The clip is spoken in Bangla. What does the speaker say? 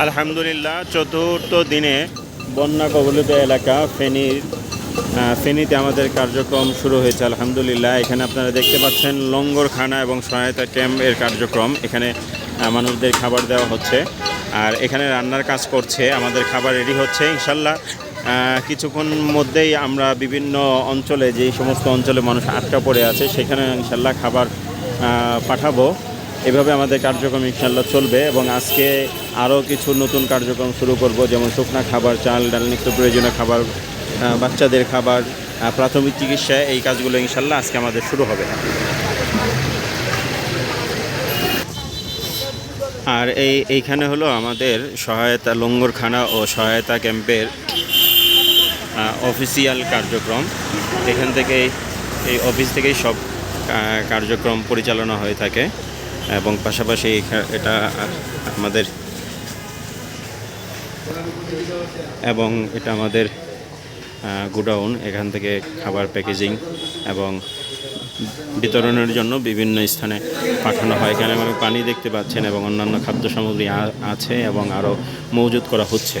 আলহামদুলিল্লাহ, চতুর্থ দিনে বন্যা কবলিত এলাকা ফেনীর ফেনীতে আমাদের কার্যক্রম শুরু হয়েছে, আলহামদুলিল্লাহ। এখানে আপনারা দেখতে পাচ্ছেন লঙ্গরখানা এবং সহায়তা ক্যাম্প এর কার্যক্রম। এখানে মানুষদের খাবার দেওয়া হচ্ছে। আর এখানে রান্নার কাজ করছে, আমাদের খাবার রেডি হচ্ছে, ইনশাল্লাহ। কিছুক্ষণ মধ্যেই আমরা বিভিন্ন অঞ্চলে, যেই সমস্ত অঞ্চলে মানুষ আটকা পড়ে আছে, সেখানে ইনশাল্লাহ খাবার পাঠাবো। এভাবে আমাদের কার্যক্রম ইনশাল্লাহ চলবে এবং আজকে আরও কিছু নতুন কার্যক্রম শুরু করব, যেমন শুকনা খাবার, চাল, ডাল নিত্য প্রয়োজনীয় খাবার বাচ্চাদের খাবার প্রাথমিক চিকিৎসা এই কাজগুলো ইনশাল্লাহ আজকে আমাদের শুরু হবে। আর এই, এইখানে হলো আমাদের সহায়তা লঙ্গরখানা ও সহায়তা ক্যাম্পের অফিসিয়াল কার্যক্রম। এখান থেকে এই অফিস থেকেই সব কার্যক্রম পরিচালনা হয়ে থাকে। এবং পাশাপাশি এটা আমাদের এবং এটা আমাদের গুডাউন, এখান থেকে খাবার প্যাকেজিং এবং বিতরণের জন্য বিভিন্ন স্থানে পাঠানো হয়। এখানে আমি পানি দেখতে পাচ্ছেন এবং অন্যান্য খাদ্য সামগ্রী আছে এবং আরও মজুত করা হচ্ছে।